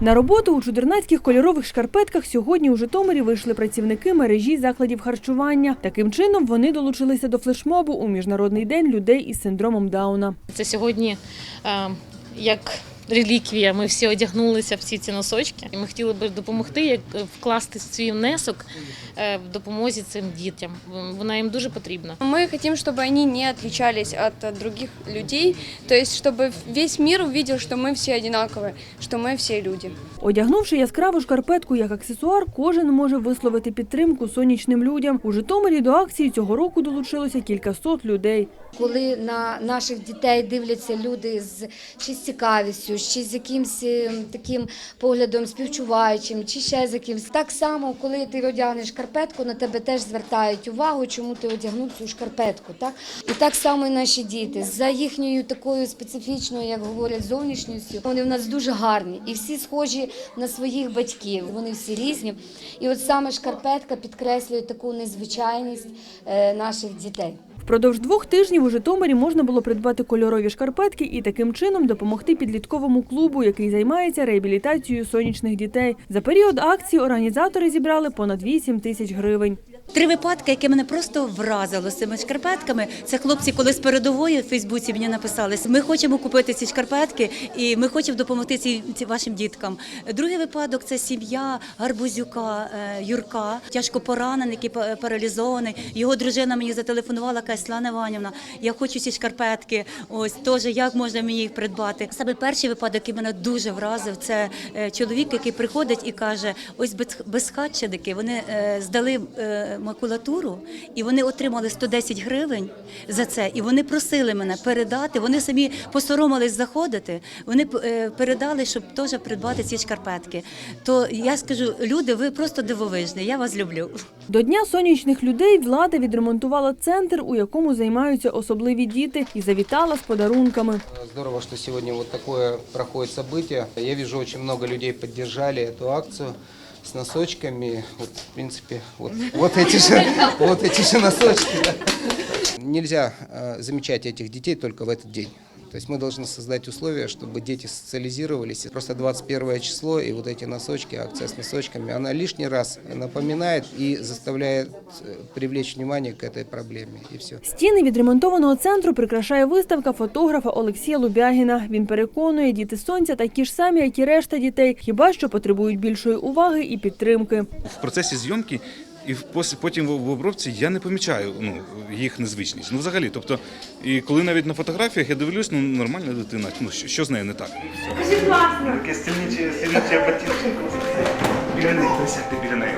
На роботу у чудернацьких кольорових шкарпетках сьогодні у Житомирі вийшли працівники мережі закладів харчування. Таким чином вони долучилися до флешмобу у міжнародний день людей із синдромом Дауна. Це сьогодні е, як реліквія. Ми всі одягнулися всі ці носочки. І ми хотіли би допомогти, як е, вкласти свій внесок е, в допомозі цим дітям. Вона їм дуже потрібна. Мы хотим, чтобы они не отличались от э, других людей, то есть чтобы весь мир увидел, что мы все одинаковые, что мы все люди. Одягнувши яскраву шкарпетку як аксесуар, кожен може висловити підтримку сонячним людям. У Житомирі до акції цього року долучилося кількасот людей. коли на наших дітей дивляться люди з чи з цікавістю, чи з якимсь е, таким поглядом співчуваючим, чи ще з якимсь. Так само, коли ти одягнеш шкарпетку, на тебе теж звертають увагу, чому ти одягнув цю шкарпетку. Так? І так само і наші діти. За їхньою такою специфічною, як говорять, зовнішністю, вони в нас дуже гарні і всі схожі на своїх батьків. Вони всі різні. І от саме шкарпетка підкреслює таку незвичайність е, наших дітей. Впродовж двох тижнів у Житомирі можна було придбати кольорові шкарпетки і таким чином допомогти підлітковому клубу, який займається реабілітацією сонячних дітей. За період акції організатори зібрали понад 8 тисяч гривень. Три випадки, які мене просто вразило з цими шкарпетками. Це хлопці, коли з передової в Фейсбуці мені написали, ми хочемо купити ці шкарпетки і ми хочемо допомогти ці, ці вашим діткам. Другий випадок це сім'я Гарбузюка е, Юрка, тяжко поранений, який паралізований. Його дружина мені зателефонувала, каже, Слана Іванівна, я хочу ці шкарпетки. Ось теж як можна мені їх придбати. Саме перший випадок, який мене дуже вразив, це е, чоловік, який приходить і каже: ось без- безхатченики, вони е, здали макулатуру і вони отримали 110 гривень за це. І вони просили мене передати. Вони самі посоромились заходити. Вони е, передали, щоб теж придбати ці шкарпетки. То я скажу, люди, ви просто дивовижні. Я вас люблю. До Дня сонячних людей влада відремонтувала центр, у якому займаються особливі діти, і завітала з подарунками. Здорово, что сегодня вот такое проходит событие. Я вижу, очень много людей поддержали эту акцию с носочками. Вот, в принципе, вот, вот эти же, вот эти же носочки. да. Нельзя э, замечать этих детей только в этот день. То есть мы должны создать условия, чтобы дети социализировались. Просто 21 число и вот эти носочки, акция с носочками, она лишний раз напоминает и заставляет э, привлечь внимание к этой проблеме. И все. Стіни відремонтованого центру прикрашає виставка фотографа Олексія Лубягіна. Він переконує, діти сонця такі ж самі, як і решта дітей, хіба що потребують більшої уваги і підтримки. в процесі зйомки і потім в обробці я не помічаю ну, їх незвичність. Ну, взагалі, тобто, і коли навіть на фотографіях я дивлюсь, ну нормальна дитина, ну що, що з нею не так? Таке стільниче, сильниче ботинки. Біля них, присядьте біля неї.